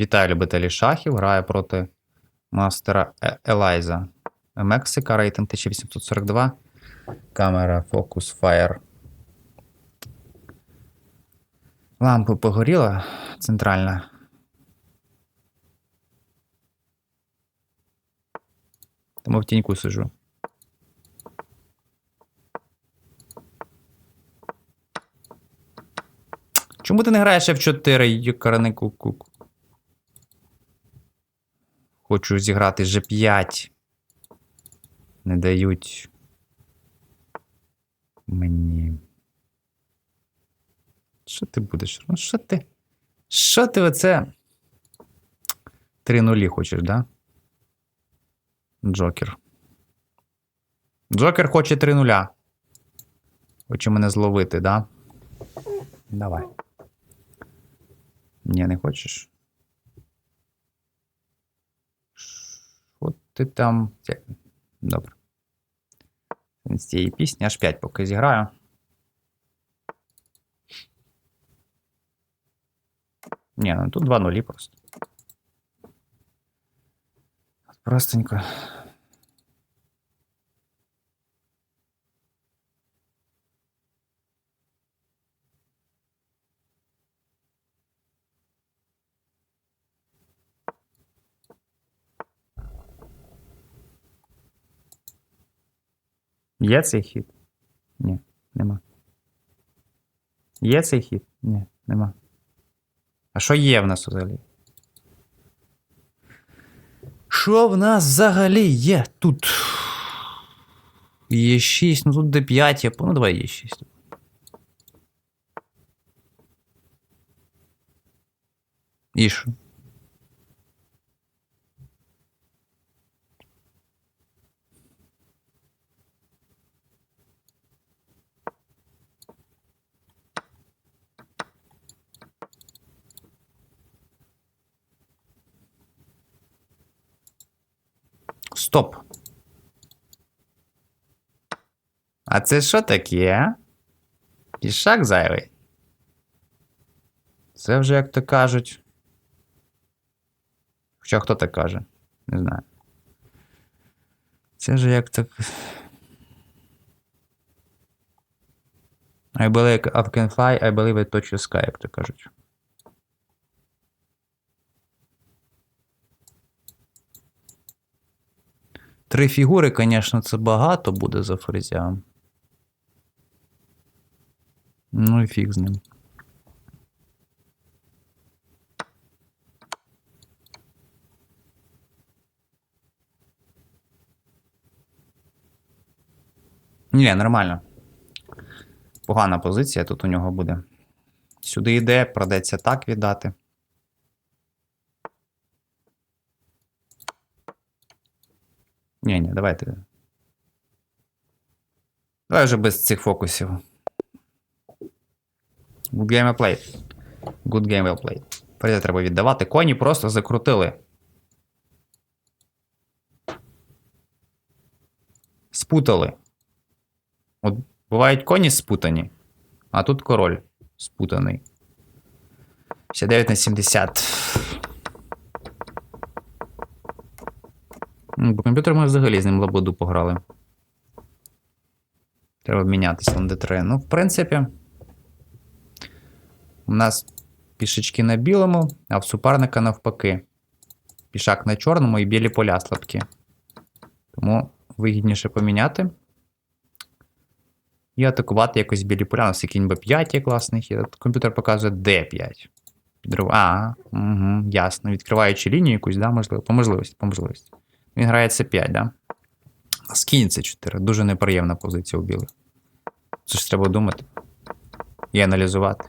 Вітаю любителі шахів. Грає проти мастера Е- Елайза. Мексика, рейтинг 1842. Камера Focus Fire. Лампа погоріла центральна. Тому в тіньку сижу. Чому ти не граєш F4, юкарни куку? Хочу зіграти G5. Не дають. Мені. Що ти будеш? Ну, що ти? Що ти оце? Три нулі хочеш, да? Джокер. Джокер хоче три нуля. Хоче мене зловити, да? Давай. Ні, не хочеш? Що ти там. Добре. З цієї пісні аж 5 поки зіграю. Ні, ну тут 2 нулі просто. Простенько. Є цей хід? Ні, нема. Є цей хід? Ні, нема. А що є в нас взагалі? Що в нас взагалі є тут? Є 6, ну тут де 5 є. Ну давай є 6. І що? Стоп. А це що таке? Пішак зайвий. Це вже як то кажуть. Хоча хто так каже? Не знаю. Це вже як так. I believe I can fly, I believe I touch the sky, як то кажуть. Три фігури, звісно, це багато буде за фрезям. Ну і фіг з ним. Ні, нормально. Погана позиція тут у нього буде. Сюди йде, придеться так віддати. Ні, ні, давайте. Давай вже без цих фокусів. Good game well played. Good game well played. Прийде треба віддавати. Коні просто закрутили. Спутали. От бувають коні спутані, а тут король спутаний. 69 на 70. По комп'ютеру ми взагалі з ним лабуду пограли. Треба обмінятися на D3. Ну, в принципі, у нас пішечки на білому, а в суперника навпаки. Пішак на чорному і білі поля слабкі. Тому вигідніше поміняти. І атакувати якось білі поля. У нас кінь Б5 є класний. Комп'ютер показує D5. Підрив... А, угу, ясно. Відкриваючи лінію якусь, да, можливо, по можливості, по можливості. Він грає С5, да? З кінь С4. Дуже неприємна позиція у білих. Це ж треба думати. І аналізувати.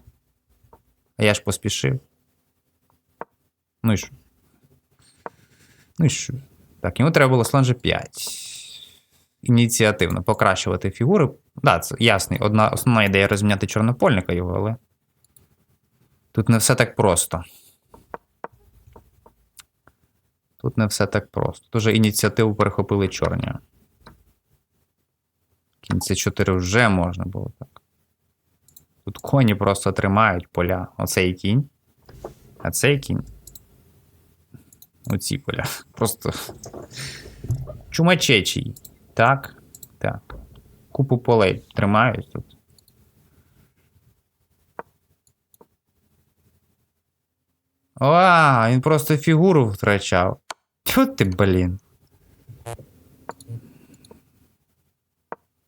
А я ж поспішив. Ну і що? Ну і що? Так, йому треба було слон G5. Ініціативно покращувати фігури. Да, це ясний. Одна основна ідея розміняти чорнопольника його, але. Тут не все так просто. Тут не все так просто. Тут ініціативу перехопили чорні. Кінці 4 вже можна було так. Тут коні просто тримають поля. Оцей кінь. А цей кінь. Оці поля. Просто. Чумачечий. Так. Так. Купу полей тримають тут. А, він просто фігуру втрачав. Тьфу ти, блін.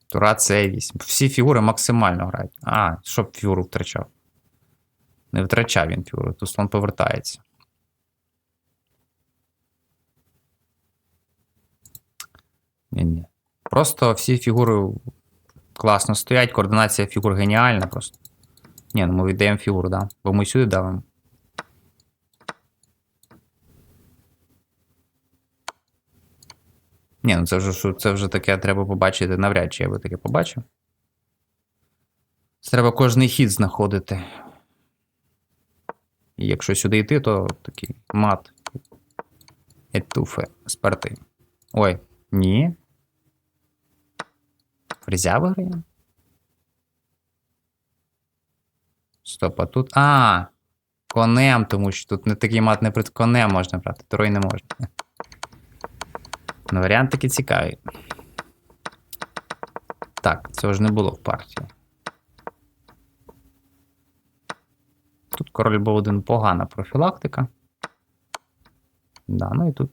Тура С8. Всі фігури максимально грають. А, щоб фігуру втрачав. Не втрачав він фігуру, тут слон повертається. Ні-ні. Просто всі фігури класно стоять, координація фігур геніальна просто. Ні, ну ми віддаємо фігуру, да? Бо ми сюди давимо. Ні, ну це вже, це вже таке треба побачити. Навряд чи я би таке побачив. Це треба кожний хід знаходити. І якщо сюди йти, то такий мат. Етуфе спарти. Ой, ні. Фрезя виграє? Стоп, а тут. А! Конем, тому що тут не такий мат не пред конем можна брати, турой не можна. Ну, варіант такий цікавий. Так, цього ж не було в партії. Тут король був один погана профілактика. Да, ну і тут.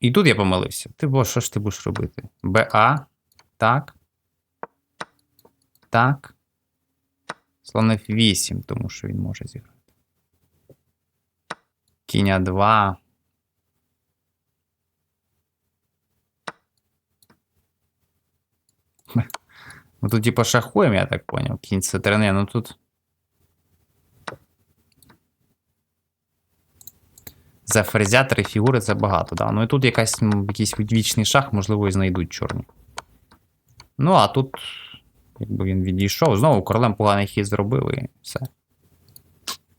І тут я помилився. Ти бо що ж ти будеш робити? БА. Так. Так. Слон F8, тому що він може зіграти. Кінь 2. Ну тут типа шахуємо, я так поняв. Кінь С3, ну тут. За три фігури це багато, да. Ну і тут якась, якийсь вічний шах, можливо, і знайдуть чорні. Ну, а тут, якби він відійшов, знову королем поганий хід зробив і все.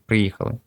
Приїхали.